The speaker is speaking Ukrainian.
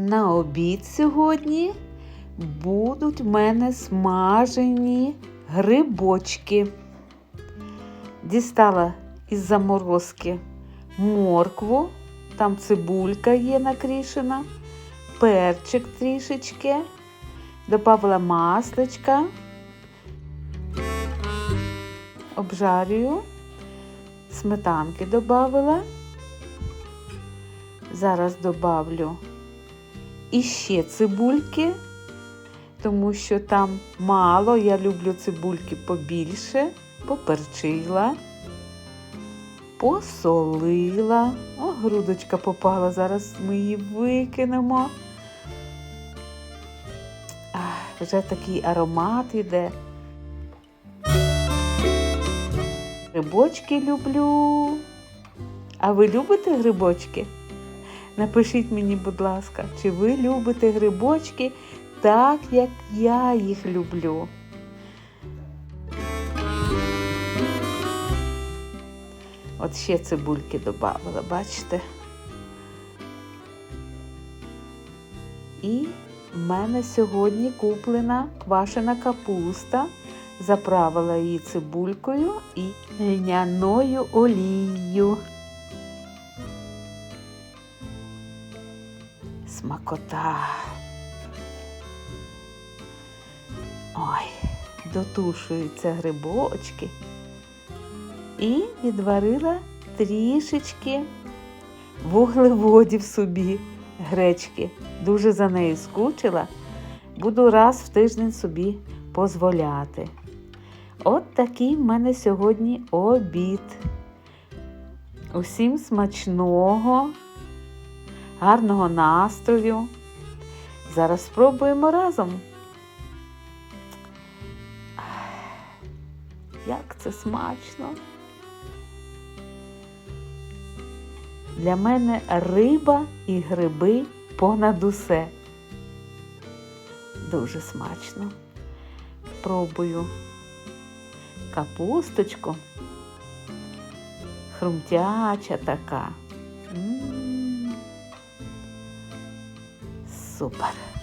На обід сьогодні будуть в мене смажені грибочки. Дістала із заморозки моркву, там цибулька є накрішена, перчик трішечки, додала масличка, обжарюю, сметанки додала. Зараз добавлю іще цибульки, тому що там мало, я люблю цибульки побільше, поперчила, посолила. О, грудочка попала, зараз ми її викинемо. Ах, вже такий аромат іде. Грибочки люблю. А ви любите грибочки? Напишіть мені, будь ласка, чи ви любите грибочки так, як я їх люблю. От ще цибульки додавала, бачите? І в мене сьогодні куплена квашена капуста. Заправила її цибулькою і льняною олією. Смакота. Ой, дотушуються грибочки. І відварила трішечки вуглеводів собі гречки. Дуже за нею скучила. Буду раз в тиждень собі дозволяти. От такий в мене сьогодні обід. Усім смачного, гарного настрою. Зараз спробуємо разом. Як це смачно. Для мене риба і гриби понад усе. Дуже смачно. Пробую капусточку. Хрумтяча така. М-м-м. सुपर।